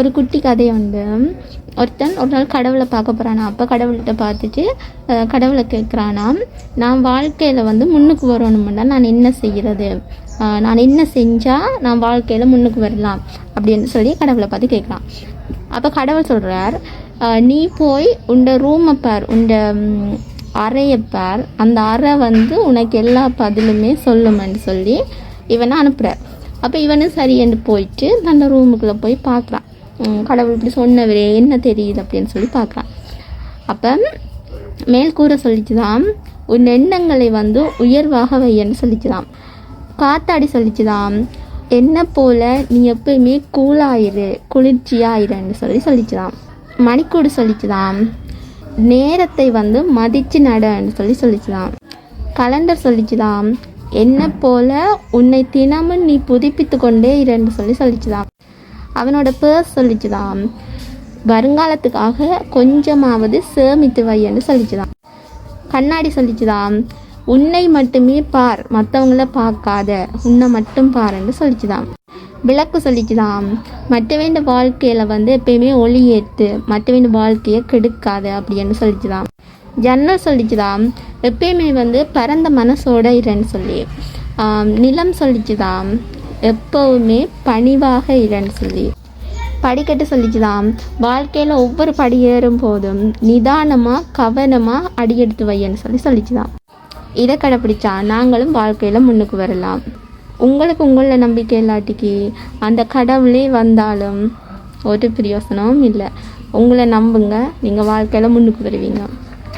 ஒரு குட்டி கதை உண்டு ஒருத்தன் ஒரு நாள் கடவுளை பார்க்க போகிறானா அப்போ கடவுள்கிட்ட பார்த்துட்டு கடவுளை கேட்குறானாம் நான் வாழ்க்கையில் வந்து முன்னுக்கு வரணும்னா நான் என்ன செய்கிறது நான் என்ன செஞ்சால் நான் வாழ்க்கையில் முன்னுக்கு வரலாம்? அப்படின்னு சொல்லி கடவுளை பார்த்து கேட்குறான். அப்போ கடவுள் சொல்கிறார் நீ போய் உண்ட ரூமை பார். உண்ட அறையை பார். அந்த அறை வந்து உனக்கு எல்லா பதிலுமே சொல்லுமென்னு சொல்லி இவனை அனுப்புகிறார் அப்போ இவனும் சரியென்று போயிட்டு தன்னோட ரூமுக்குள்ளே போய் பார்க்குறான். கடவுள் இப்படி சொன்னவரே என்ன தெரியுது அப்படின்னு சொல்லி பார்க்குறான். அப்போ மேல்கூரை சொல்லிச்சுதான் உன் எண்ணங்களை வந்து உயர்வாக வையன்னு சொல்லிச்சுதான் காத்தாடி சொல்லிச்சுதான் என்ன போல் நீ எப்பயுமே கூலாயிரு குளிர்ச்சியாயிருன்னு சொல்லி சொல்லிச்சுதான் மணிக்கூடு சொல்லிச்சுதான் நேரத்தை வந்து மதிச்சு நடன்னு சொல்லி சொல்லிச்சுதான் கலண்டர் சொல்லிச்சுதான் என்ன போல உன்னை தினமும் நீ புதுப்பித்து கொண்டே இருன்னு சொல்லி சொல்லிச்சுதான் அவனோட பேர் சொல்லிச்சுதான். வருங்காலத்துக்காக கொஞ்சமாவது சேமித்து வையன்னு சொல்லிச்சுதான். கண்ணாடி சொல்லிச்சுதான். உன்னை மட்டுமே பார் மற்றவங்கள பார்க்காத உன்னை மட்டும் பாருன்னு சொல்லிச்சுதான். விளக்கு சொல்லிச்சுதான். மற்றவேண்ட வாழ்க்கையில் வந்து எப்பயுமே ஒளி ஏற்று மற்றவேண்ட வாழ்க்கையை கெடுக்காத அப்படின்னு சொல்லிச்சுதான். ஜன்னல் சொல்லிச்சுதான். எப்பயுமே வந்து பரந்த மனசோட இருன்னு சொல்லி. நிலம் சொல்லிச்சுதான். எப்பவுமே பணிவாக இல்லைன்னு சொல்லி. படிக்கட்டு சொல்லிச்சுதான் வாழ்க்கையில் ஒவ்வொரு படி ஏறும் போதும் நிதானமாக கவனமாக அடியெடுத்து வையன்னு சொல்லி சொல்லிச்சுதான் இதை கடைப்பிடிச்சா நாங்களும் வாழ்க்கையில் முன்னுக்கு வரலாம். உங்களுக்கு உங்களில் நம்பிக்கை இல்லாட்டிக்கு அந்த கடவுளே வந்தாலும் ஒரு பிரயோசனமும் இல்லை. உங்களை நம்புங்க. நீங்கள் வாழ்க்கையில் முன்னுக்கு வருவீங்க.